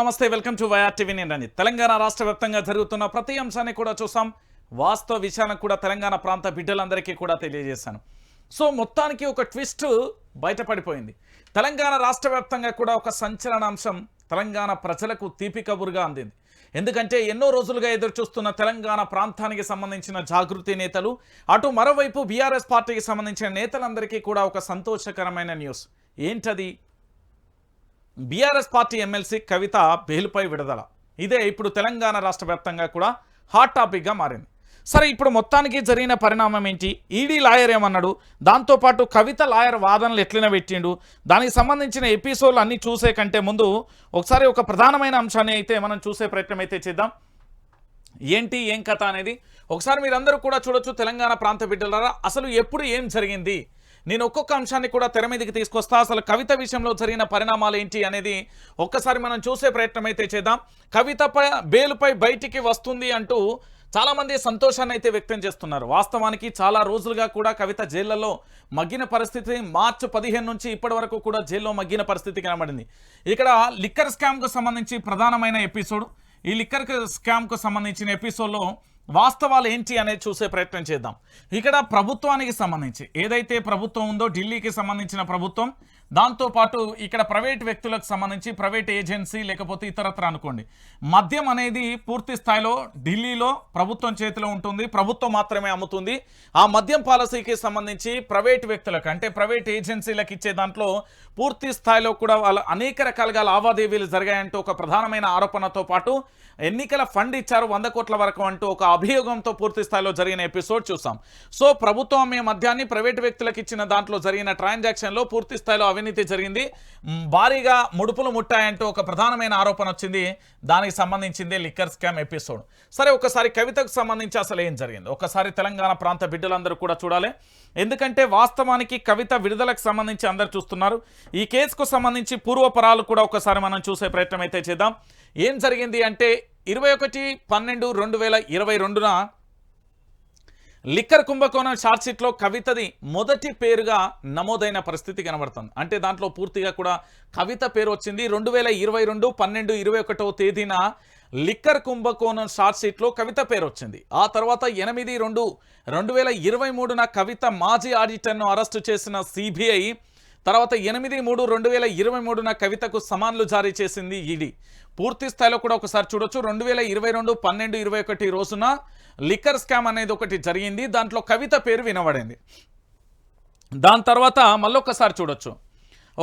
నమస్తే welcome to YR TV. నేను తెలంగాణ రాష్ట్ర వ్యాప్తంగా జరుగుతున్న ప్రతి అంశాన్ని కూడా చూసాం. వాస్తవ విషయాన్ని కూడా తెలంగాణ ప్రాంత బిడ్డలందరికీ కూడా తెలియజేశాను. సో మొత్తానికి ఒక ట్విస్ట్ బయటపడిపోయింది. తెలంగాణ రాష్ట్ర కూడా ఒక సంచలనాంశం తెలంగాణ ప్రజలకు తీపి కబురుగా అందింది. ఎందుకంటే ఎన్నో రోజులుగా ఎదురుచూస్తున్న తెలంగాణ ప్రాంతానికి సంబంధించిన జాగృతి నేతలు అటు మరోవైపు బీఆర్ఎస్ పార్టీకి సంబంధించిన నేతలందరికీ కూడా ఒక సంతోషకరమైన న్యూస్. ఏంటది? బీఆర్ఎస్ పార్టీ ఎమ్మెల్సీ కవిత బెయిల్పై విడుదల. ఇదే ఇప్పుడు తెలంగాణ రాష్ట్ర వ్యాప్తంగా కూడా హాట్ టాపిక్గా మారింది. సరే ఇప్పుడు మొత్తానికి జరిగిన పరిణామం ఏంటి? ఈడీ లాయర్ ఏమన్నాడు? దాంతోపాటు కవిత లాయర్ వాదనలు ఎట్లన పెట్టిండు? దానికి సంబంధించిన ఎపిసోడ్లు అన్నీ చూసే కంటే ముందు ఒకసారి ఒక ప్రధానమైన అంశాన్ని అయితే మనం చూసే ప్రయత్నం అయితే చేద్దాం. ఏంటి ఏం కథ అనేది? ఒకసారి మీరందరూ కూడా చూడొచ్చు తెలంగాణ ప్రాంత బిడ్డలారా అసలు ఎప్పుడు ఏం జరిగింది? నేను ఒక్కొక్క అంశాన్ని కూడా తెర మీదకి తీసుకొస్తా. అసలు కవిత విషయంలో జరిగిన పరిణామాలు ఏంటి అనేది ఒక్కసారి మనం చూసే ప్రయత్నం అయితే చేద్దాం. కవితపై బేలుపై బయటికి వస్తుంది అంటూ చాలామంది సంతోషాన్ని అయితే వ్యక్తం చేస్తున్నారు. వాస్తవానికి చాలా రోజులుగా కూడా కవిత జైళ్ళలో మగ్గిన పరిస్థితి మార్చి పదిహేను నుంచి ఇప్పటి వరకు కూడా జైల్లో మగ్గిన పరిస్థితి కనబడింది. ఇక్కడ లిక్కర్ స్కామ్కు సంబంధించి ప్రధానమైన ఎపిసోడ్. ఈ లిక్కర్ స్కామ్కు సంబంధించిన ఎపిసోడ్లో వాస్తవాలు ఏంటి అనేది చూసే ప్రయత్నం చేద్దాం. ఇక్కడ ప్రభుత్వానికి సంబంధించి ఏదైతే ప్రభుత్వం ఉందో ఢిల్లీకి సంబంధించిన ప్రభుత్వం దాంతోపాటు ఇక్కడ ప్రైవేట్ వ్యక్తులకు సంబంధించి ప్రైవేట్ ఏజెన్సీ లేకపోతే ఇతరత్ర అనుకోండి. మద్యం అనేది పూర్తి స్థాయిలో ఢిల్లీలో ప్రభుత్వం చేతిలో ఉంటుంది ప్రభుత్వం మాత్రమే అమ్ముతుంది. ఆ మద్యం పాలసీకి సంబంధించి ప్రైవేట్ వ్యక్తులకు అంటే ప్రైవేట్ ఏజెన్సీలకు ఇచ్చే దాంట్లో పూర్తి స్థాయిలో కూడా వాళ్ళ అనేక రకాలుగా లావాదేవీలు జరిగాయంటూ ఒక ప్రధానమైన ఆరోపణతో పాటు ఎన్నికల ఫండ్ ఇచ్చారు వంద కోట్ల వరకు అంటూ ఒక అభియోగంతో పూర్తి స్థాయిలో జరిగిన ఎపిసోడ్ చూసాం. సో ప్రభుత్వం మీ మద్యాన్ని ప్రైవేట్ వ్యక్తులకు ఇచ్చిన దాంట్లో జరిగిన ట్రాన్సాక్షన్లో పూర్తి స్థాయిలో అవినీతి జరిగింది. భారీగా ముడుపులు ముట్టాయంటూ ఒక ప్రధానమైన ఆరోపణ వచ్చింది. దానికి సంబంధించింది లిక్కర్ స్కామ్ ఎపిసోడ్. సరే ఒకసారి కవితకు సంబంధించి అసలు ఏం జరిగింది? ఒకసారి తెలంగాణ ప్రాంత బిడ్డలందరూ కూడా చూడాలి. ఎందుకంటే వాస్తవానికి కవిత విడుదలకు సంబంధించి అందరు చూస్తున్నారు. ఈ కేసుకు సంబంధించి పూర్వపరాలు కూడా ఒకసారి మనం చూసే ప్రయత్నం అయితే చేద్దాం. ఏం జరిగింది అంటే ఇరవై ఒకటి పన్నెండు రెండు వేల ఇరవై రెండున లిక్కర్ కుంభకోణం షార్ట్షీట్లో కవితది మొదటి పేరుగా నమోదైన పరిస్థితి కనబడుతుంది. అంటే దాంట్లో పూర్తిగా కూడా కవిత పేరు వచ్చింది. రెండు వేల ఇరవై రెండు పన్నెండు ఇరవై ఒకటవ తేదీన లిక్కర్ కుంభకోణం షార్ట్షీట్లో కవిత పేరు వచ్చింది. ఆ తర్వాత ఎనిమిది రెండు రెండు వేల ఇరవై మూడున కవిత మాజీ ఆడిటర్ను అరెస్టు చేసిన సిబిఐ తర్వాత ఎనిమిది మూడు రెండు వేల ఇరవై మూడున కవితకు సమాన్లు జారీ చేసింది ఈడీ. పూర్తి స్థాయిలో కూడా ఒకసారి చూడొచ్చు. రెండు వేల ఇరవై రెండు పన్నెండు ఇరవై ఒకటి రోజున లిక్కర్ స్కామ్ అనేది ఒకటి జరిగింది. దాంట్లో కవిత పేరు వినబడింది. దాని తర్వాత మళ్ళొకసారి చూడొచ్చు.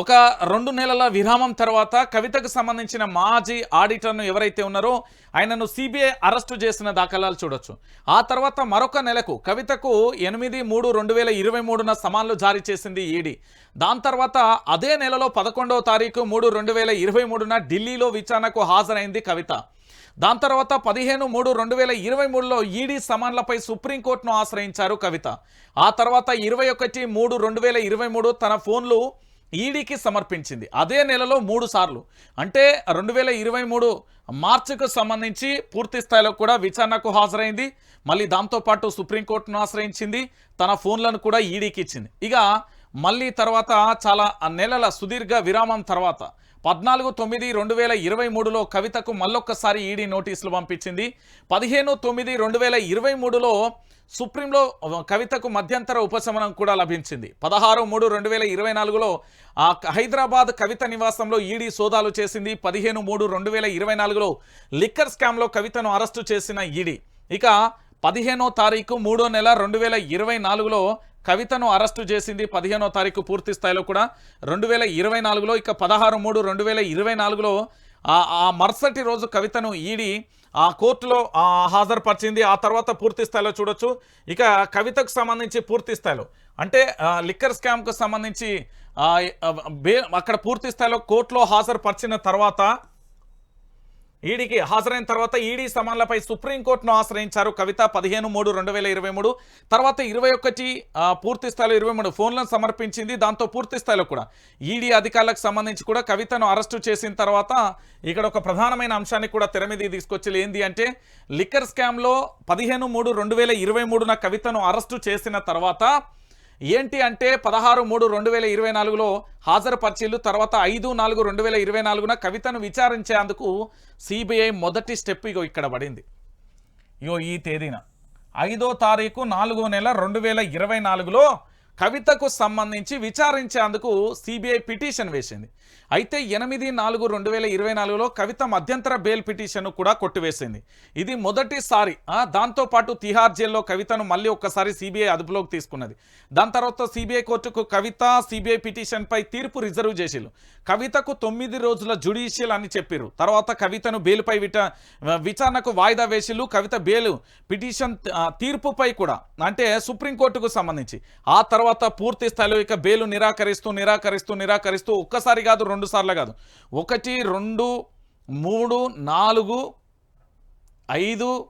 ఒక రెండు నెలల విరామం తర్వాత కవితకు సంబంధించిన మాజీ ఆడిటర్ను ఎవరైతే ఉన్నారో ఆయనను సిబిఐ అరెస్టు చేసిన దాఖలాలు చూడొచ్చు. ఆ తర్వాత మరొక నెలకు కవితకు ఎనిమిది మూడు రెండు వేల ఇరవై మూడున సమాన్లు జారీ చేసింది ఈడీ. దాని తర్వాత అదే నెలలో పదకొండవ తారీఖు మూడు రెండు వేల ఇరవై మూడున ఢిల్లీలో విచారణకు హాజరైంది కవిత. దాని తర్వాత పదిహేను మూడు రెండు వేల ఇరవై మూడులో ఈడీ సమాన్లపై సుప్రీంకోర్టును ఆశ్రయించారు కవిత. ఆ తర్వాత ఇరవై ఒకటి మూడు రెండు వేల ఇరవై మూడు తన ఫోన్లు ఈడీకి సమర్పించింది. అదే నెలలో మూడు సార్లు. అంటే రెండు వేల ఇరవై మూడు మార్చికు సంబంధించి పూర్తి స్థాయిలో కూడా విచారణకు హాజరైంది. మళ్ళీ దాంతోపాటు సుప్రీంకోర్టును ఆశ్రయించింది. తన ఫోన్లను కూడా ఈడీకి ఇచ్చింది. ఇక మళ్ళీ తర్వాత చాలా నెలల సుదీర్ఘ విరామం తర్వాత పద్నాలుగు తొమ్మిది రెండు వేల ఇరవై మూడులో కవితకు మళ్ళొక్కసారి ఈడీ నోటీసులు పంపించింది. పదిహేను తొమ్మిది రెండు వేల ఇరవై మూడులో సుప్రీంలో కవితకు మధ్యంతర ఉపశమనం కూడా లభించింది. పదహారు మూడు రెండు వేల ఇరవై నాలుగులో ఆ హైదరాబాద్ కవిత నివాసంలో ఈడీ సోదాలు చేసింది. పదిహేను మూడు రెండు వేల ఇరవై నాలుగులో లిక్కర్ స్కామ్లో కవితను అరెస్టు చేసిన ఈడీ. ఇక పదిహేనో తారీఖు మూడో నెల రెండు వేల ఇరవై నాలుగులో కవితను అరెస్టు చేసింది. పదిహేనో తారీఖు పూర్తి స్థాయిలో కూడా రెండు వేల ఇరవై నాలుగులో ఇక పదహారు మూడు రెండు వేల ఇరవై నాలుగులో ఆ ఆ మరుసటి రోజు కవితను ఈడీ ఆ కోర్టులో హాజరుపరిచింది. ఆ తర్వాత పూర్తి స్థాయిలో చూడొచ్చు. ఇక కవితకు సంబంధించి పూర్తి స్థాయిలో. అంటే లిక్కర్ స్కామ్కు సంబంధించి అక్కడ పూర్తి స్థాయిలో కోర్టులో హాజరుపరిచిన తర్వాత ఈడీకి హాజరైన తర్వాత ఈడీ సమాన్లపై సుప్రీంకోర్టును ఆశ్రయించారు. కవిత పదిహేను మూడు రెండు వేల ఇరవై మూడు. తర్వాత ఇరవై ఒకటి పూర్తి స్థాయిలో ఇరవై మూడు ఫోన్లను సమర్పించింది. దాంతో పూర్తి స్థాయిలో కూడా ఈడీ అధికారులకు సంబంధించి కూడా కవితను అరెస్టు చేసిన తర్వాత ఇక్కడ ఒక ప్రధానమైన అంశాన్ని కూడా తెరమిది తీసుకొచ్చేది తీసుకొచ్చి ఏంది అంటే లిక్కర్ స్కామ్లో పదిహేను మూడు రెండు వేల ఇరవై మూడున కవితను అరెస్టు చేసిన తర్వాత ఏంటి అంటే పదహారు మూడు రెండు వేల ఇరవై నాలుగులో హాజరుపరిచిల్లు తర్వాత ఐదు నాలుగు రెండు వేల ఇరవై నాలుగున కవితను విచారించేందుకు సిబిఐ మొదటి స్టెప్ ఇగో ఇక్కడ పడింది. ఇగో ఈ తేదీన. ఐదో తారీఖు నాలుగో నెల రెండు వేల ఇరవై నాలుగులో కవితకు సంబంధించి విచారించేందుకు సిబిఐ పిటిషన్ వేసింది. అయితే ఎనిమిది నాలుగు రెండు వేల ఇరవై నాలుగులో కవిత మధ్యంతర బెయిల్ పిటిషన్ కూడా కొట్టివేసింది. ఇది మొదటిసారి దాంతోపాటు తిహార్ జైల్లో కవితను మళ్ళీ ఒక్కసారి సిబిఐ అదుపులోకి తీసుకున్నది. దాని తర్వాత సిబిఐ కోర్టుకు కవిత సిబిఐ పిటిషన్పై తీర్పు రిజర్వ్ చేసిరు కవితకు తొమ్మిది రోజుల జుడిషియల్ అని చెప్పారు తర్వాత కవితను బెయిల్పై విట విచారణకు వాయిదా వేసిలు కవిత బెయిల్ పిటిషన్ తీర్పుపై కూడా అంటే సుప్రీంకోర్టుకు సంబంధించి. ఆ తర్వాత పూర్తి స్థాయిలో ఇక బెయిల్ నిరాకరిస్తూ నిరాకరిస్తూ నిరాకరిస్తూ ఒక్కసారి కాదు రెండు సార్లు కాదు. ఒకటి రెండు మూడు నాలుగు ఐదు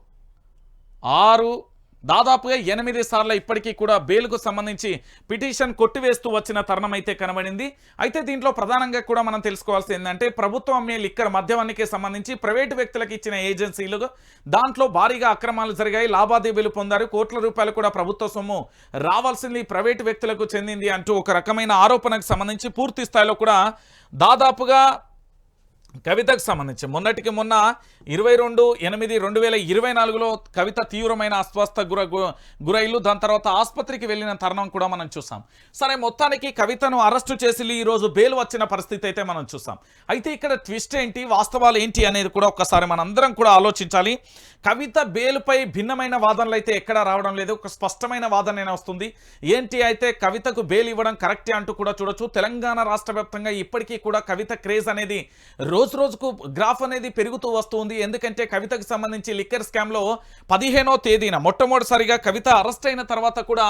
ఆరు దాదాపుగా ఎనిమిది సార్లు ఇప్పటికీ కూడా బెయిల్కు సంబంధించి పిటిషన్ కొట్టివేస్తూ వచ్చిన తరుణం అయితే కనబడింది. అయితే దీంట్లో ప్రధానంగా కూడా మనం తెలుసుకోవాల్సింది ఏంటంటే ప్రభుత్వం అమ్మే లిక్కర్ మద్యవానికి సంబంధించి ప్రైవేటు వ్యక్తులకు ఇచ్చిన ఏజెన్సీలు దాంట్లో భారీగా అక్రమాలు జరిగాయి లావాదేవీలు పొందారు కోట్ల రూపాయలు కూడా ప్రభుత్వ సొమ్ము రావాల్సింది ప్రైవేటు వ్యక్తులకు చెందింది అంటూ ఒక రకమైన ఆరోపణకు సంబంధించి పూర్తి స్థాయిలో కూడా దాదాపుగా కవితకు సంబంధించి. మొన్నటికి మొన్న ఇరవై రెండు ఎనిమిది రెండు వేల ఇరవై నాలుగులో కవిత తీవ్రమైన అస్వస్థ గుర గు- గురైలు దాని తర్వాత ఆసుపత్రికి వెళ్ళిన తరుణం కూడా మనం చూసాం. సరే మొత్తానికి కవితను అరెస్టు చేసి ఈరోజు బెయిల్ వచ్చిన పరిస్థితి అయితే మనం చూసాం. అయితే ఇక్కడ ట్విస్ట్ ఏంటి వాస్తవాలు ఏంటి అనేది కూడా ఒక్కసారి మనందరం కూడా ఆలోచించాలి. కవిత బెయిల్పై భిన్నమైన వాదనలు అయితే ఎక్కడా రావడం లేదు. ఒక స్పష్టమైన వాదన వస్తుంది. ఏంటి అయితే కవితకు బెయిల్ ఇవ్వడం కరెక్టే అంటూ కూడా చూడొచ్చు. తెలంగాణ రాష్ట్ర వ్యాప్తంగా ఇప్పటికీ కూడా కవిత క్రేజ్ అనేది రోజు రోజు రోజుకు గ్రాఫ్ అనేది పెరుగుతూ వస్తుంది. ఎందుకంటే కవితకు సంబంధించి లిక్కర్ స్కామ్లో పదిహేనో తేదీన మొట్టమొదటిసారిగా కవిత అరెస్ట్ అయిన తర్వాత కూడా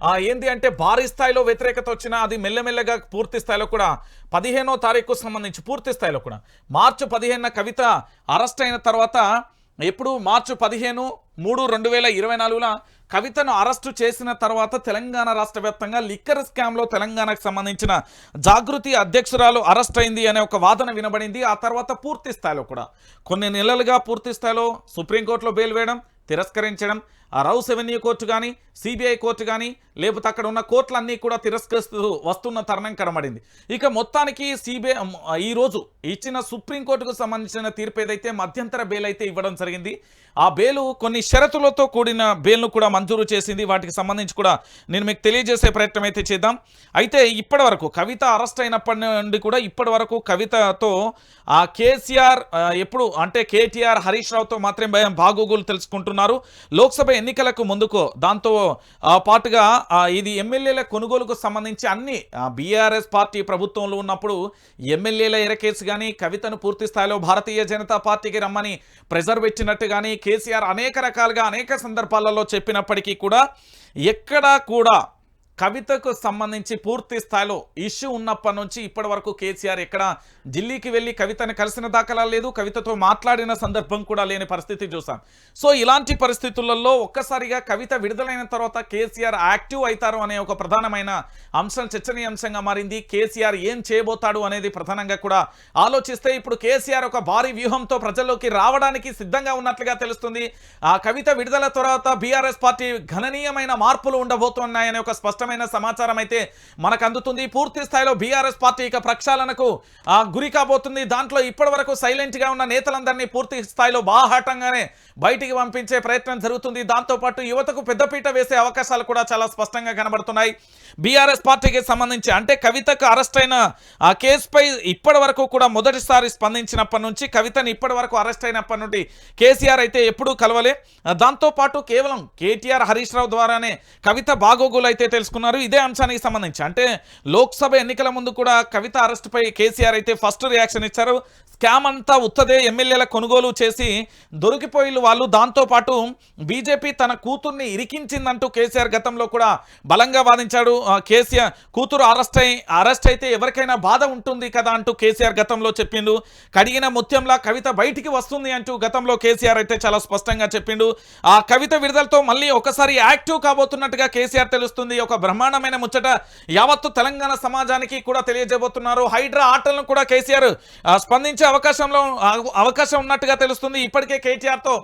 ఆ, ఏంది అంటే భారీ స్థాయిలో వ్యతిరేకత వచ్చినా అది మెల్లమెల్లగా పూర్తి స్థాయిలో కూడా పదిహేనో తారీఖు సంబంధించి పూర్తి స్థాయిలో కూడా మార్చి పదిహేనున కవిత అరెస్ట్ అయిన తర్వాత ఎప్పుడు మార్చి పదిహేను మూడు రెండు వేల ఇరవై నాలుగున కవితను అరెస్టు చేసిన తర్వాత తెలంగాణ రాష్ట్ర వ్యాప్తంగా లిక్కర్ స్కామ్లో తెలంగాణకు సంబంధించిన జాగృతి అధ్యక్షురాలు అరెస్ట్ అయింది అనే ఒక వాదన వినబడింది. ఆ తర్వాత పూర్తి స్థాయిలో కూడా కొన్ని నెలలుగా పూర్తి స్థాయిలో సుప్రీంకోర్టులో బెయిల్ వేయడం తిరస్కరించడం రౌస్ రెవెన్యూ కోర్టు కానీ సిబిఐ కోర్టు కానీ లేకపోతే అక్కడ ఉన్న కోర్టులన్నీ కూడా తిరస్కరిస్తూ వస్తున్న తరుణం కనబడింది. ఇక మొత్తానికి సిబిఐ ఈరోజు ఇచ్చిన సుప్రీంకోర్టుకు సంబంధించిన తీర్పు ఏదైతే మధ్యంతర బెయిల్ అయితే ఇవ్వడం జరిగింది ఆ బెయిల్ కొన్ని షరతులతో కూడిన బెయిల్ను కూడా మంజూరు చేసింది. వాటికి సంబంధించి కూడా నేను మీకు తెలియజేసే ప్రయత్నం అయితే చేద్దాం. అయితే ఇప్పటి వరకు కవిత అరెస్ట్ అయినప్పటి నుండి కూడా ఇప్పటి వరకు కవితతో ఆ కేసీఆర్ ఎప్పుడు అంటే కేటీఆర్ హరీష్ రావుతో మాత్రమే భయం బాగోగులు తెలుసుకుంటున్నారు. లోక్సభ ఎన్నికలకు ముందుకు దాంతో పాటుగా ఇది ఎమ్మెల్యేల కొనుగోలుకు సంబంధించి అన్ని బీఆర్ఎస్ పార్టీ ప్రభుత్వంలో ఉన్నప్పుడు ఎమ్మెల్యేల ఎరకేసు కానీ కవితను పూర్తి స్థాయిలో భారతీయ జనతా పార్టీకి రమ్మని ప్రెజర్ పెట్టినట్టు కానీ కేసీఆర్ అనేక రకాలుగా అనేక సందర్భాలలో చెప్పినప్పటికీ కూడా ఎక్కడా కూడా కవితకు సంబంధించి పూర్తి స్థాయిలో ఇష్యూ ఉన్నప్పటి నుంచి ఇప్పటి వరకు కేసీఆర్ ఎక్కడ ఢిల్లీకి వెళ్ళి కవితను కలిసిన దాఖలా లేదు కవితతో మాట్లాడిన సందర్భం కూడా లేని పరిస్థితి చూసాం సో ఇలాంటి పరిస్థితులలో ఒక్కసారిగా కవిత విడుదలైన తర్వాత కేసీఆర్ యాక్టివ్ అవుతారు అనే ఒక ప్రధానమైన అంశం చర్చనీయాంశంగా మారింది. కేసీఆర్ ఏం చేయబోతాడు అనేది ప్రధానంగా కూడా ఆలోచిస్తే ఇప్పుడు కేసీఆర్ ఒక భారీ వ్యూహంతో ప్రజల్లోకి రావడానికి సిద్ధంగా ఉన్నట్లుగా తెలుస్తుంది. ఆ కవిత విడుదల తర్వాత బీఆర్ఎస్ పార్టీ గణనీయమైన మార్పులు ఉండబోతున్నాయనే ఒక స్పష్టమైన సమాచారం అయితే మనకు అందుతుంది పూర్తి స్థాయిలో బీఆర్ఎస్ పార్టీ ఇక ప్రక్షాళనకు గురి కాబోతుంది. దాంట్లో ఇప్పటి వరకు సైలెంట్గా ఉన్న నేతలందరినీ పూర్తి స్థాయిలో బాహాటంగానే బయటికి పంపించే ప్రయత్నం జరుగుతుంది. దాంతోపాటు యువతకు పెద్దపీట వేసే అవకాశాలు కూడా చాలా స్పష్టంగా కనబడుతున్నాయి. బీఆర్ఎస్ పార్టీకి సంబంధించి అంటే కవితకు అరెస్ట్ అయిన ఆ కేసుపై ఇప్పటి వరకు కూడా మొదటిసారి స్పందించినప్పటి నుంచి కవితను ఇప్పటి వరకు అరెస్ట్ అయినప్పటి నుండి కేసీఆర్ అయితే ఎప్పుడూ కలవలే. దాంతోపాటు కేవలం కేటీఆర్ హరీష్ రావు ద్వారానే కవిత బాగోగులు అయితే తీసుకున్నారు. ఇదే అంశానికి సంబంధించి. అంటే లోక్సభ ఎన్నికల ముందు కూడా కవిత అరెస్ట్పై కేసీఆర్ అయితే ఫస్ట్ రియాక్షన్ ఇచ్చారు. స్కామ్ అంతా ఉత్తదే ఎమ్మెల్యేల కొనుగోలు చేసి దొరికిపోయిన వాళ్ళు దాంతోపాటు బీజేపీ తన కూతుర్ని ఇరికించిందంటూ కేసీఆర్ గతంలో కూడా బలంగా వాదించాడు. కేసీఆర్ కూతురు అరెస్ట్ అయి అరెస్ట్ అయితే ఎవరికైనా బాధ ఉంటుంది కదా అంటూ కేసీఆర్ గతంలో చెప్పిండు. కడిగిన ముత్యంలా కవిత బయటికి వస్తుంది అంటూ గతంలో కేసీఆర్ అయితే చాలా స్పష్టంగా చెప్పిండు. ఆ కవిత విడుదలతో మళ్ళీ ఒకసారి యాక్టివ్ కాబోతున్నట్టుగా కేసీఆర్ తెలుస్తుంది. ఒక బ్రహ్మాండమైన ముచ్చట యావత్తు తెలంగాణ సమాజానికి కూడా తెలియజేయబోతున్నారు. హైడ్రా ఆటలను కూడా కేసీఆర్ స్పందించారు. వచ్చే అవకాశంలో అవకాశం ఉన్నట్టుగా తెలుస్తుంది. ఇప్పటికే కేటీఆర్తో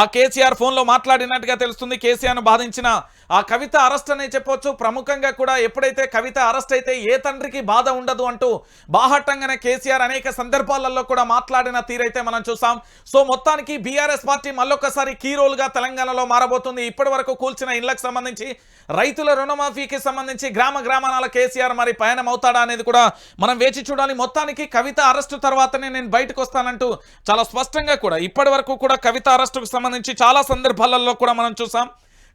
ఆ కేసీఆర్ ఫోన్లో మాట్లాడినట్టుగా తెలుస్తుంది. కేసీఆర్ను బాధించిన ఆ కవిత అరెస్ట్ అనే చెప్పొచ్చు. ప్రముఖంగా కూడా ఎప్పుడైతే కవిత అరెస్ట్ అయితే ఏ తండ్రికి బాధ ఉండదు అంటూ బాహట్టంగానే కేసీఆర్ అనేక సందర్భాలలో కూడా మాట్లాడిన తీరైతే మనం చూసాం. సో మొత్తానికి బీఆర్ఎస్ పార్టీ మళ్ళొకసారి కీ రోల్గా తెలంగాణలో మారబోతుంది. ఇప్పటి వరకు కూల్చిన ఇళ్ళకు సంబంధించి రైతుల రుణమాఫీకి సంబంధించి గ్రామ గ్రామాల కేసీఆర్ మరి పయనం అవుతాడా అనేది కూడా మనం వేచి చూడాలి. మొత్తానికి కవిత అరెస్టు తర్వాతనే నేను బయటకు వస్తానంటూ చాలా స్పష్టంగా కూడా ఇప్పటి వరకు కూడా కవిత అరెస్టుకు సంబంధించి చాలా సందర్భాలలో కూడా మనం చూసాం.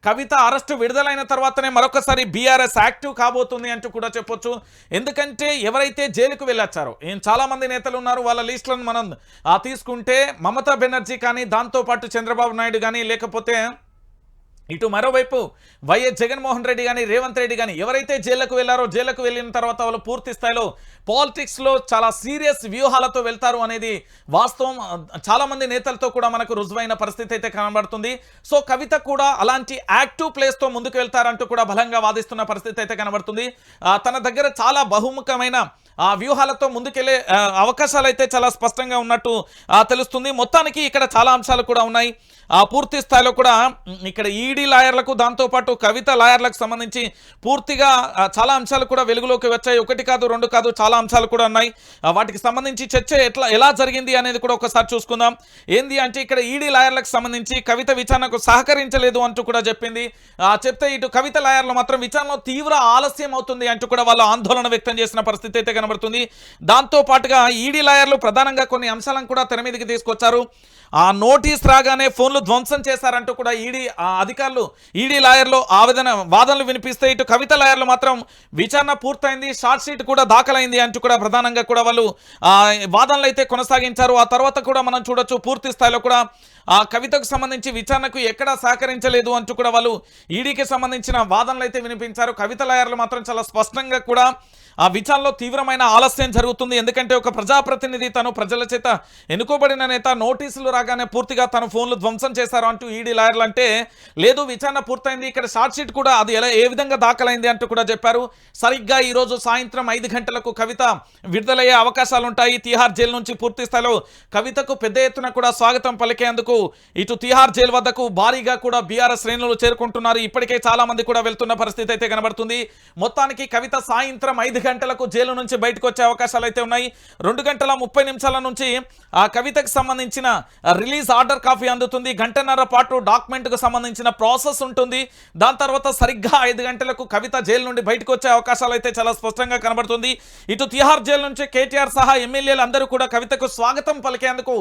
కవిత అరెస్టు విడుదలైన తర్వాతనే మరొకసారి బీఆర్ఎస్ యాక్టివ్ కాబోతుంది అంటూ కూడా చెప్పొచ్చు. ఎందుకంటే ఎవరైతే జైలుకు వెళ్ళొచ్చారో ఏం చాలా మంది నేతలు ఉన్నారు వాళ్ళ లిస్టులను మనం ఆ, తీసుకుంటే మమతా బెనర్జీ కానీ దాంతోపాటు చంద్రబాబు నాయుడు కానీ లేకపోతే ఇటు మరోవైపు వైఎస్ జగన్మోహన్ రెడ్డి కానీ రేవంత్ రెడ్డి కానీ ఎవరైతే జైళ్ళకు వెళ్ళారో జైళ్ళకు వెళ్ళిన తర్వాత వాళ్ళు పూర్తి స్థాయిలో పాలిటిక్స్లో చాలా సీరియస్ వ్యూహాలతో వెళ్తారు అనేది వాస్తవం. చాలామంది నేతలతో కూడా మనకు రుజువైన పరిస్థితి అయితే కనబడుతుంది. సో కవిత కూడా అలాంటి యాక్టివ్ ప్లేస్తో ముందుకు వెళ్తారంటూ కూడా బలంగా వాదిస్తున్న పరిస్థితి అయితే కనబడుతుంది. తన దగ్గర చాలా బహుముఖమైన ఆ వ్యూహాలతో ముందుకెళ్ళే అవకాశాలు అయితే చాలా స్పష్టంగా ఉన్నట్టు తెలుస్తుంది. మొత్తానికి ఇక్కడ చాలా అంశాలు కూడా ఉన్నాయి. ఆ పూర్తి స్థాయిలో కూడా ఇక్కడ ఈడీ లాయర్లకు దాంతోపాటు కవిత లాయర్లకు సంబంధించి పూర్తిగా చాలా అంశాలు కూడా వెలుగులోకి వచ్చాయి. ఒకటి కాదు రెండు కాదు చాలా అంశాలు కూడా ఉన్నాయి. వాటికి సంబంధించి చర్చ ఎట్లా ఎలా జరిగింది అనేది కూడా ఒకసారి చూసుకుందాం. ఏంది అంటే ఇక్కడ ఈడీ లాయర్లకు సంబంధించి కవిత విచారణకు సహకరించలేదు అంటూ కూడా చెప్పింది. చెప్తే ఇటు కవిత లాయర్లు మాత్రం విచారణలో తీవ్ర ఆలస్యం అవుతుంది అంటూ కూడా వాళ్ళు ఆందోళన వ్యక్తం చేసిన పరిస్థితి అయితే కనబడుతుంది. దాంతో పాటుగా ఈడీ లాయర్లు ప్రధానంగా కొన్ని అంశాలను కూడా తెర మీదకి తీసుకొచ్చారు. ఆ నోటీస్ రాగానే ఫోన్లు ధ్వంసం చేశారంటూ కూడా ఈడీ ఆ అధికారులు ఈడీ లాయర్లు ఆవేదన వాదనలు వినిపిస్తే ఇటు కవిత లాయర్లు మాత్రం విచారణ పూర్తయింది షార్ట్ షీట్ కూడా దాఖలైంది అంటూ కూడా ప్రధానంగా కూడా వాళ్ళు వాదనలు అయితే కొనసాగించారు. ఆ తర్వాత కూడా మనం చూడొచ్చు పూర్తి స్థాయిలో కూడా ఆ కవితకు సంబంధించి విచారణకు ఎక్కడా సహకరించలేదు అంటూ కూడా వాళ్ళు ఈడీకి సంబంధించిన వాదనలు అయితే వినిపించారు. కవిత లాయర్లు మాత్రం చాలా స్పష్టంగా కూడా ఆ విచారణలో తీవ్రమైన ఆలస్యం జరుగుతుంది. ఎందుకంటే ఒక ప్రజాప్రతినిధి తను ప్రజల చేత ఎన్నుకోబడిన నేత నోటీసులు రాగానే పూర్తిగా తన ఫోన్లు ధ్వంసం చేశారు అంటూ ఈడీ లాయర్లు అంటే లేదు విచారణ పూర్తయింది. ఇక్కడ షార్ట్షీట్ కూడా అది ఎలా ఏ విధంగా దాఖలైంది? అంటూ కూడా చెప్పారు. సరిగ్గా ఈరోజు సాయంత్రం ఐదు గంటలకు కవిత విడుదలయ్యే అవకాశాలుంటాయి. తీహార్ తిహార్ జైలు నుంచి పూర్తి స్థాయిలో కవితకు పెద్ద ఎత్తున కూడా స్వాగతం పలికేందుకు ఇటు తిహార్ జైలు వద్దకు భారీగా కూడా బీఆర్ఎస్ శ్రేణులు చేరుకుంటున్నారు. ఇప్పటికే చాలా మంది కూడా వెళ్తున్న పరిస్థితి అయితే కనబడుతుంది. మొత్తానికి కవిత సాయంత్రం ఐదు గంటలకు జైలు నుంచి బయటకు వచ్చే అవకాశాలు అయితే ఉన్నాయి. రెండు గంటల ముప్పై నిమిషాల నుంచి ఆ కవితకు సంబంధించిన రిలీజ్ ఆర్డర్ కాపీ అందుతుంది. గంటన్నర పాటు డాక్యుమెంట్కు సంబంధించిన ప్రాసెస్ ఉంటుంది. దాని తర్వాత సరిగ్గా ఐదు గంటలకు కవిత జైలు నుండి బయటకు వచ్చే అవకాశాలు అయితే చాలా స్పష్టంగా కనబడుతుంది. ఇటు తిహార్ జైలు నుంచి కేటీఆర్ సహా ఎమ్మెల్యేలు అందరూ కూడా కవితకు స్వాగతం పలికేందుకు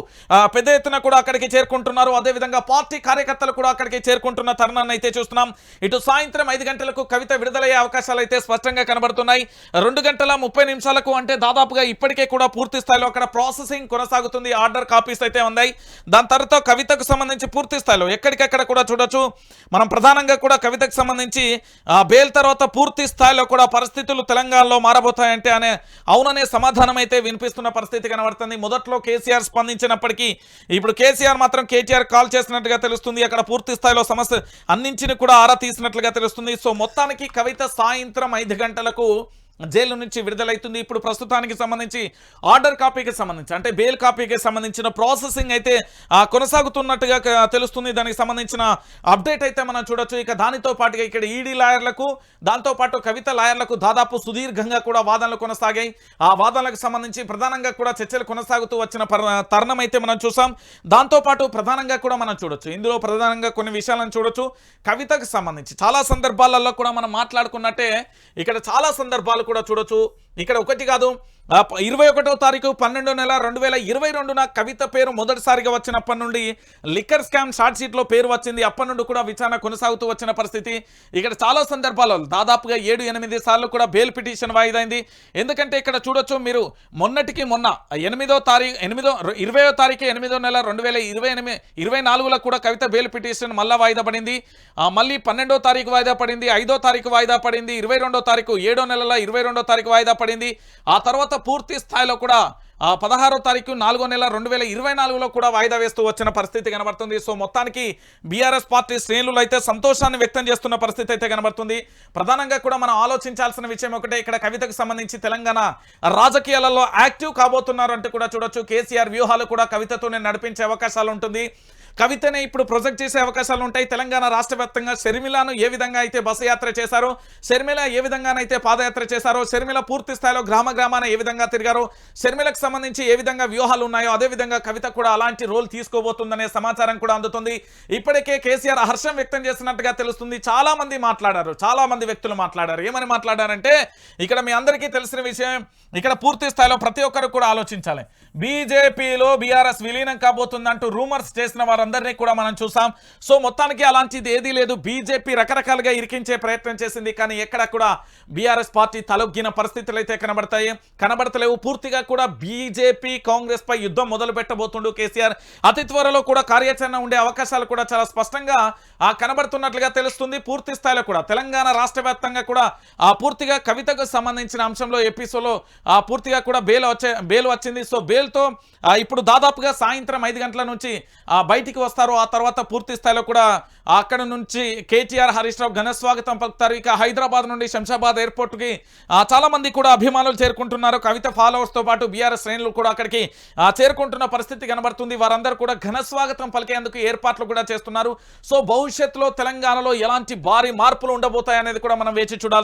పెద్ద ఎత్తున కూడా అక్కడికి చేరుకుంటారు చేరుకుంటున్నారు. అదేవిధంగా పార్టీ కార్యకర్తలు కూడా అక్కడికి చేరుకుంటున్న తరుణాన్ని అయితే చూస్తున్నాం. ఇటు సాయంత్రం ఐదు గంటలకు కవిత విడుదలయ్యే అవకాశాలు అయితే స్పష్టంగా కనబడుతున్నాయి. రెండు గంటల ముప్పై నిమిషాలకు అంటే దాదాపుగా ఇప్పటికే కూడా పూర్తి స్థాయిలో అక్కడ ప్రాసెసింగ్ కొనసాగుతుంది. ఆర్డర్ కాపీస్ అయితే ఉన్నాయి. దాని తర్వాత కవితకు సంబంధించి పూర్తి స్థాయిలో ఎక్కడికెక్కడ కూడా చూడొచ్చు. మనం ప్రధానంగా కూడా కవితకు సంబంధించి బెయిల్ తర్వాత పూర్తి స్థాయిలో కూడా పరిస్థితులు తెలంగాణలో మారబోతాయంటే అనే అవుననే సమాధానం అయితే వినిపిస్తున్న పరిస్థితి కనబడుతుంది. మొదట్లో కేసీఆర్ స్పందించినప్పటికీ ఇప్పుడు కేసీఆర్ మాత్రం కేటీఆర్ కాల్ చేసినట్టుగా తెలుస్తుంది. అక్కడ పూర్తి స్థాయిలో సమస్య అన్నింటిని కూడా ఆరా తీసినట్లుగా తెలుస్తుంది. సో మొత్తానికి కవిత సాయంత్రం ఐదు గంటలకు జైలు నుంచి విడుదలవుతుంది ఇప్పుడు ప్రస్తుతానికి సంబంధించి ఆర్డర్ కాపీకి సంబంధించి అంటే బెయిల్ కాపీకి సంబంధించిన ప్రాసెసింగ్ అయితే కొనసాగుతున్నట్టుగా తెలుస్తుంది. దానికి సంబంధించిన అప్డేట్ అయితే మనం చూడొచ్చు. ఇక దానితో పాటుగా ఇక్కడ ఈడీ లాయర్లకు దాంతోపాటు కవిత లాయర్లకు దాదాపు సుదీర్ఘంగా కూడా వాదనలు కొనసాగాయి. ఆ వాదనలకు సంబంధించి ప్రధానంగా కూడా చర్చలు కొనసాగుతూ వచ్చిన తరుణం అయితే మనం చూసాం. దాంతోపాటు ప్రధానంగా కూడా మనం చూడొచ్చు. ఇందులో ప్రధానంగా కొన్ని విషయాలను చూడొచ్చు. కవితకు సంబంధించి చాలా సందర్భాలలో కూడా మనం మాట్లాడుకున్నట్టే ఇక్కడ చాలా సందర్భాలు కూడా చూడొచ్చు. ఇక్కడ ఒకటి కాదు. ఇరవై ఒకటో తారీఖు పన్నెండో నెల రెండు వేల ఇరవై రెండున కవిత పేరు మొదటిసారిగా వచ్చినప్పటి నుండి లిక్కర్ స్కామ్ షార్ట్షీట్లో పేరు వచ్చింది. అప్పటి నుండి కూడా విచారణ కొనసాగుతూ వచ్చిన పరిస్థితి. ఇక్కడ చాలా సందర్భాలలో దాదాపుగా ఏడు ఎనిమిది సార్లు కూడా బెయిల్ పిటిషన్ వాయిదైంది. ఎందుకంటే ఇక్కడ చూడొచ్చు మీరు మొన్నటికి మొన్న ఎనిమిదో తారీఖు ఎనిమిదో ఇరవయో తారీఖు ఎనిమిదో నెల రెండు వేల ఇరవై ఎనిమిది ఇరవై నాలుగులో కూడా కవిత బెయిల్ పిటిషన్ మళ్ళా వాయిదా పడింది. మళ్ళీ పన్నెండో తారీఖు వాయిదా పడింది ఐదో తారీఖు వాయిదా పడింది ఇరవై రెండో తారీఖు ఏడో నెలల ఇరవై రెండో తారీఖు వాయిదా పడింది. ఆ తర్వాత పూర్తి స్థాయిలో కూడా ఆ, పదహారో తారీఖు నాలుగో నెల రెండు వేల ఇరవై నాలుగులో కూడా వాయిదా వేస్తూ వచ్చిన పరిస్థితి కనబడుతుంది. సో మొత్తానికి బీఆర్ఎస్ పార్టీ శ్రేణులు అయితే సంతోషాన్ని వ్యక్తం చేస్తున్న పరిస్థితి అయితే కనబడుతుంది. ప్రధానంగా కూడా మనం ఆలోచించాల్సిన విషయం ఒకటే ఇక్కడ కవితకు సంబంధించి తెలంగాణ రాజకీయాలలో యాక్టివ్ కాబోతున్నారు అంటూ కూడా చూడొచ్చు. కేసీఆర్ వ్యూహాలు కూడా కవితతోనే నడిపించే అవకాశాలు ఉంటుంది. కవితనే ఇప్పుడు ప్రొజెక్ట్ చేసే అవకాశాలు ఉంటాయి. తెలంగాణ రాష్ట్ర వ్యాప్తంగా షర్మిలాను ఏ విధంగా అయితే బస్సు యాత్ర చేశారో షర్మిల ఏ విధంగానైతే పాదయాత్ర చేశారో షర్మిల పూర్తి స్థాయిలో గ్రామ గ్రామాన ఏ విధంగా తిరిగారో షర్మిలకు సంబంధించి ఏ విధంగా వ్యూహాలు ఉన్నాయో అదే విధంగా కవిత కూడా అలాంటి రోల్ తీసుకోబోతుందనే సమాచారం కూడా అందుతుంది. ఇప్పటికే కేసీఆర్ హర్షం వ్యక్తం చేసినట్టుగా తెలుస్తుంది. చాలా మంది మాట్లాడారు చాలా మంది వ్యక్తులు మాట్లాడారు. ఏమని మాట్లాడారంటే ఇక్కడ మీ అందరికీ తెలిసిన విషయం ఇక్కడ పూర్తి స్థాయిలో ప్రతి ఒక్కరు కూడా ఆలోచించాలి. బీజేపీలో బీఆర్ఎస్ విలీనం కాబోతుందంటూ రూమర్స్ చేసిన వారందరినీ కూడా మనం చూసాం. సో మొత్తానికి అలాంటిది ఏదీ లేదు. బీజేపీ రకరకాలుగా ఇరికించే ప్రయత్నం చేసింది. కానీ ఎక్కడ కూడా బీఆర్ఎస్ పార్టీ తలొగ్గిన పరిస్థితులు అయితే కనబడతాయి. కనబడతలేవు. పూర్తిగా కూడా బీజేపీ కాంగ్రెస్ పై యుద్ధం మొదలు పెట్టబోతుండు కేసీఆర్. అతి త్వరలో కూడా కార్యాచరణ ఉండే అవకాశాలు కూడా చాలా స్పష్టంగా ఆ కనబడుతున్నట్లుగా తెలుస్తుంది. పూర్తి స్థాయిలో కూడా తెలంగాణ రాష్ట్ర వ్యాప్తంగా కూడా ఆ పూర్తిగా కవితకు సంబంధించిన అంశంలో ఎపిసోడ్లో ఆ పూర్తిగా కూడా బెయిల్ వచ్చే బెయిల్ వచ్చింది. సో బెయిల్తో ఇప్పుడు దాదాపుగా సాయంత్రం ఐదు గంటల నుంచి ఆ బయటికి వస్తారు. ఆ తర్వాత పూర్తి స్థాయిలో కూడా అక్కడ నుంచి కేటీఆర్ హరీష్ రావు ఘనస్వాగతం పలుకుతారు. ఇక హైదరాబాద్ నుండి శంషాబాద్ ఎయిర్పోర్ట్కి చాలా మంది కూడా అభిమానులు చేరుకుంటున్నారు. కవిత ఫాలోవర్స్తో పాటు బీఆర్ఎస్ శ్రేణులు కూడా అక్కడికి చేరుకుంటున్న పరిస్థితి కనబడుతుంది. వారందరూ కూడా ఘన స్వాగతం పలికేందుకు ఏర్పాట్లు కూడా చేస్తున్నారు. సో భవిష్యత్తులో తెలంగాణలో ఎలాంటి భారీ మార్పులు ఉండబోతాయనేది కూడా మనం వేచి చూడాలి.